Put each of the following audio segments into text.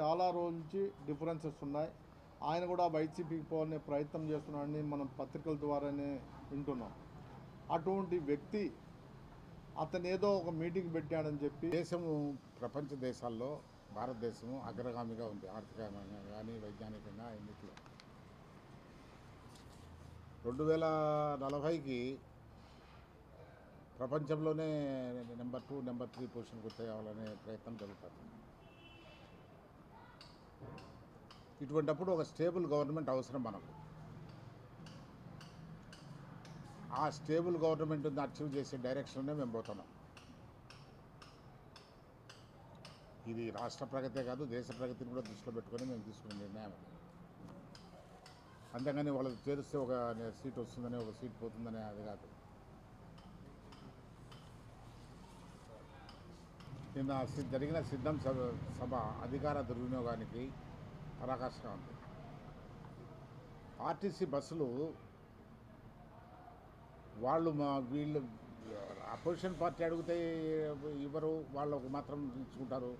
చాలా రోజుల నుంచి డిఫరెన్సెస్ ఉన్నాయి. ఆయన కూడా వైసీపీకి పోవాలనే ప్రయత్నం చేస్తున్నాడని మనం పత్రికల ద్వారానే వింటున్నాం. అటువంటి వ్యక్తి అతను ఏదో ఒక మీటింగ్ పెట్టాడని చెప్పి దేశము ప్రపంచ దేశాల్లో భారతదేశము అగ్రగామిగా ఉంది. ఆర్థికంగా కానీ వైజ్ఞానికంగా అన్నింటిలో. రెండు వేల నలభైకి ప్రపంచంలోనే నెంబర్ టూ నెంబర్ త్రీ పొజిషన్కి వచ్చేయాలనే ప్రయత్నం జరుగుతుంది. ఇటువంటప్పుడు ఒక స్టేబుల్ గవర్నమెంట్ అవసరం మనకు. ఆ స్టేబుల్ గవర్నమెంట్ అచీవ్ చేసే డైరెక్షన్లోనే మేము పోతున్నాం. ఇది రాష్ట్ర ప్రగతే కాదు దేశ ప్రగతిని కూడా దృష్టిలో పెట్టుకొని మేము తీసుకునే నిర్ణయం అది. అంతేగాని వాళ్ళకి చేరిస్తే ఒక సీట్ వస్తుందని ఒక సీట్ పోతుందని అది కాదు. నిన్న జరిగిన సిద్ధం సభ సభ అధికార దుర్వినియోగానికి పరాకాష్గా ఉంది. ఆర్టీసీ బస్సులు వాళ్ళు మా వీళ్ళు అపోజిషన్ పార్టీ అడిగితే ఇవ్వరు వాళ్ళకు మాత్రం ఇచ్చుకుంటారు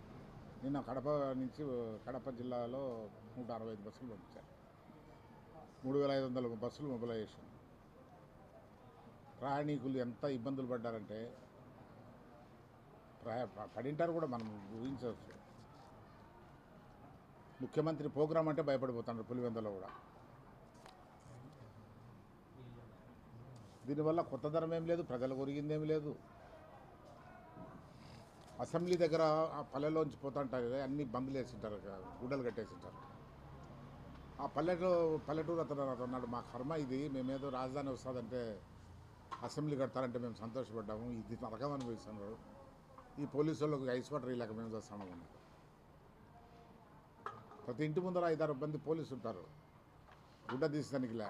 నిన్న కడప నుంచి కడప జిల్లాలో నూట అరవై ఐదు బస్సులు పంపించారు. మూడు వేల ఐదు వందల బస్సులు మొబిలైజేషన్. ప్రయాణికులు ఎంత ఇబ్బందులు పడ్డారంటే పడింటారు కూడా మనం ఊహించవచ్చు. ముఖ్యమంత్రి ప్రోగ్రాం అంటే భయపడిపోతున్నారు పులివెందులో కూడా. దీనివల్ల కొత్త ధరం ఏం లేదు ప్రజలకు ఒరిగిందేం లేదు. అసెంబ్లీ దగ్గర ఆ పల్లెలోంచి పోతుంటారు కదా అన్ని బందులు వేసింటారు గుడ్డలు కట్టేసింటారు. ఆ పల్లెటూరు పల్లెటూరు అతను అతను అన్నాడు మా కర్మ ఇది మేమేదో రాజధాని వస్తుందంటే అసెంబ్లీ కడతారంటే మేము సంతోషపడ్డాము ఇది నరకం అనిపిస్తున్నారు ఈ పోలీసు వాళ్ళకి ఐస్ వాటర్ ఇలాగ మేము చేస్తాము ప్రతి ఇంటి ముందర ఐదారు మంది పోలీసు ఉంటారు. గుడ్డ తీసేదానికిలే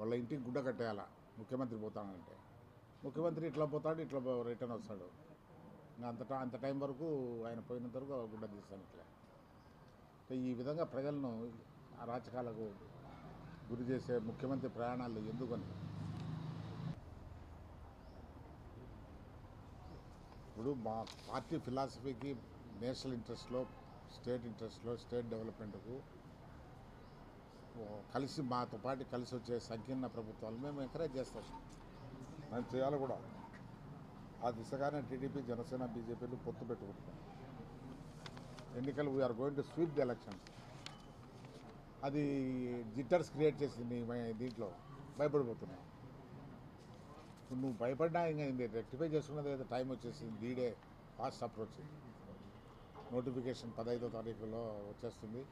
వాళ్ళ ఇంటికి గుడ్డ కట్టేయాలా. ముఖ్యమంత్రి పోతానంటే. ముఖ్యమంత్రి ఇట్లా పోతాడు ఇట్లా రిటర్న్ వస్తాడు. ఇంకా అంత టై- అంత టైం వరకు ఆయన పోయినంత వరకు గుడ్డ తీస్తానిట్లే ఈ విధంగా ప్రజలను అరాచకాలకు గురి చేసే ముఖ్యమంత్రి ప్రయాణాలు ఎందుకని ఇప్పుడు మా పార్టీ ఫిలాసఫీకి నేషనల్ ఇంట్రెస్ట్లో స్టేట్ ఇంట్రెస్ట్లో స్టేట్ డెవలప్మెంట్కు కలిసి మాతో పాటు కలిసి వచ్చే సంకీర్ణ ప్రభుత్వాలు మేము ఎంకరేజ్ చేస్తాం. మేము చేయాలి కూడా. ఆ దిశగానే టీడీపీ జనసేన బీజేపీలు పొత్తు పెట్టుకుంటున్నాం. ఎన్నికలు we're going to sweep the elections అది జిట్టర్స్ క్రియేట్ చేసింది దీంట్లో. భయపడిపోతున్నాం. ఇప్పుడు నువ్వు భయపడ్డా ఇంకా నేను రెక్టిఫై చేసుకున్నది ఏదో టైం వచ్చేసింది దీడే ఫాస్ట్ అప్రోచ్ నోటిఫికేషన్ పదహైదో తారీఖులో వచ్చేస్తుంది.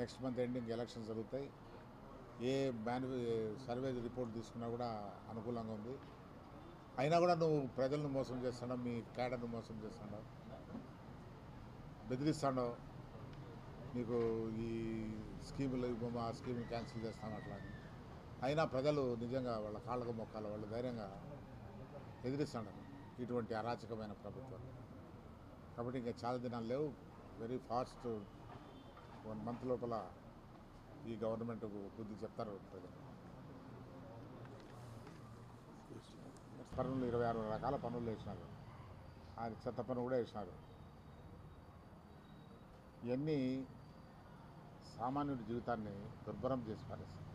నెక్స్ట్ మంత్ ఎండింగ్ ఎలక్షన్ జరుగుతాయి. ఏ మేను సర్వే రిపోర్ట్ తీసుకున్నా కూడా అనుకూలంగా ఉంది. అయినా కూడా నువ్వు ప్రజలను మోసం చేస్తున్నావు మీ క్యాడర్ను మోసం చేస్తున్నావు బెదిరిస్తాడో నీకు ఈ స్కీములు ఇవ్వము ఆ స్కీమ్ క్యాన్సిల్ చేస్తాను అట్లా అని. అయినా ప్రజలు నిజంగా వాళ్ళ కాళ్ళకు మొక్కలు వాళ్ళు ధైర్యంగా ఎదిరిస్తాడు ఇటువంటి అరాచకమైన ప్రభుత్వం కాబట్టి ఇంకా చాలా దినాలు లేవు. వెరీ ఫాస్ట్ వన్ మంత్ లోపల ఈ గవర్నమెంట్కు బుద్ధి చెప్తారు ప్రజలు. పనులు ఇరవై ఆరు రకాల పనులు వేసినారు ఆయన చెత్త పనులు కూడా వేసినారు ఇవన్నీ సామాన్యుడి జీవితాన్ని దుర్భరం చేసి పారేస్తారు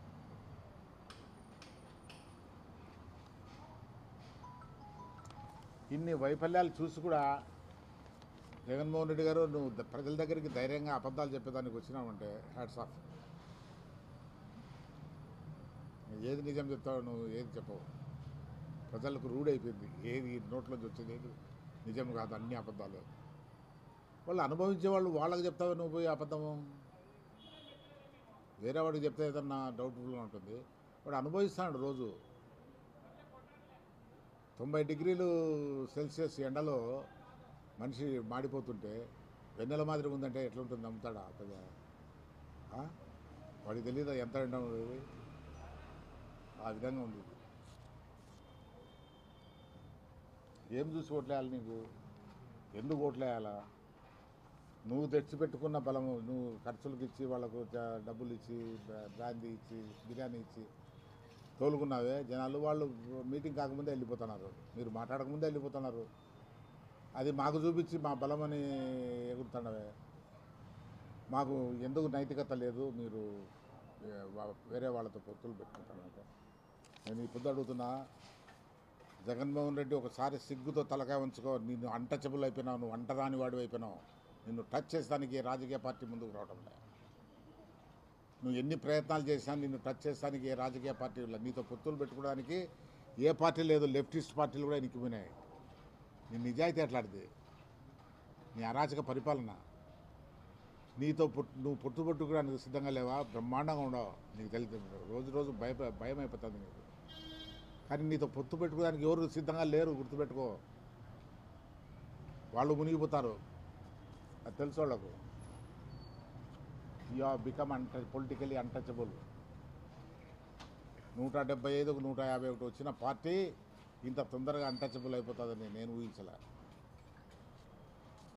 ఇన్ని వైఫల్యాలు చూసి కూడా జగన్మోహన్ రెడ్డి గారు నువ్వు ప్రజల దగ్గరికి ధైర్యంగా అబద్ధాలు చెప్పేదానికి వచ్చినావంటే హ్యాట్స్ ఆఫ్. ఏది నిజం చెప్తావు నువ్వు ఏది చెప్పవు. ప్రజలకు రూఢి ఏది నోట్లోంచి వచ్చేది ఏది నిజం కాదు అన్ని అబద్ధాలు. వాళ్ళు అనుభవించే వాళ్ళు వాళ్ళకి చెప్తావు నువ్వు పోయి అబద్ధము? వేరే వాడికి చెప్తే ఏదన్నా డౌట్ఫుల్గా ఉంటుంది. వాడు అనుభవిస్తాడు రోజు. తొంభై డిగ్రీలు సెల్సియస్ ఎండలో మనిషి మాడిపోతుంటే వెన్నెల మాదిరి ఉందంటే ఎట్లుంటుంది నమ్ముతాడా పెద్ద వాడికి తెలియదా ఎంత ఎండ ఉండేది ఆ విధంగా ఉంది. ఏం చూసి ఓట్లేయాలి నీకు? ఎందుకు ఓట్లేయాలా? నువ్వు తెచ్చిపెట్టుకున్న బలము నువ్వు ఖర్చులకు ఇచ్చి వాళ్ళకు డబ్బులు ఇచ్చి బ్రాందీ ఇచ్చి బిర్యానీ ఇచ్చి తోలుకున్నావే జనాలు వాళ్ళు మీటింగ్ కాకముందే వెళ్ళిపోతున్నారు. మీరు మాట్లాడకముందే వెళ్ళిపోతున్నారు. అది మాకు చూపించి మా బలమని ఎగురుతున్నవే. మాకు ఎందుకు నైతికత లేదు మీరు వేరే వాళ్ళతో పొత్తులు పెట్టుకుంటారంటే నేను ఇప్పుడు పొద్దు అడుగుతున్నా జగన్మోహన్ రెడ్డి ఒకసారి సిగ్గుతో తలకాయ ఉంచుకో నిన్ను అంటచబుల్ అయిపోయినావు నువ్వు అంటరాని వాడు అయిపోయినావు నిన్ను టచ్ చేసేదానికి రాజకీయ పార్టీ ముందుకు రావడం లేదు. నువ్వు ఎన్ని ప్రయత్నాలు చేసినా నిన్ను టచ్ చేస్తానికి ఏ రాజకీయ పార్టీ నీతో పొత్తులు పెట్టుకోవడానికి ఏ పార్టీ లేదు. లెఫ్టిస్ట్ పార్టీలు కూడా ఎనికిపోయినాయి నీ నిజాయితీ ఎట్లాంటిది నీ అరాచక పరిపాలన. నీతో పుట్టు నువ్వు పొట్టు పట్టుకోవడానికి సిద్ధంగా లేవా? బ్రహ్మాండంగా ఉండవు. నీకు తెలియదు. రోజు రోజు భయ భయం అయిపోతుంది నీకు. కానీ నీతో పొత్తు పెట్టుకోవడానికి ఎవరు సిద్ధంగా లేరు. గుర్తుపెట్టుకో. వాళ్ళు మునిగిపోతారు. అది తెలుసు వాళ్ళకు. యు ఆర్ బికమ్ అంట పొలిటికలీ అన్టచబుల్ నూట డెబ్బై ఐదుకు నూట యాభై ఒకటి వచ్చిన పార్టీ ఇంత తొందరగా అన్టచబుల్ అయిపోతుందని నేను ఊహించలే.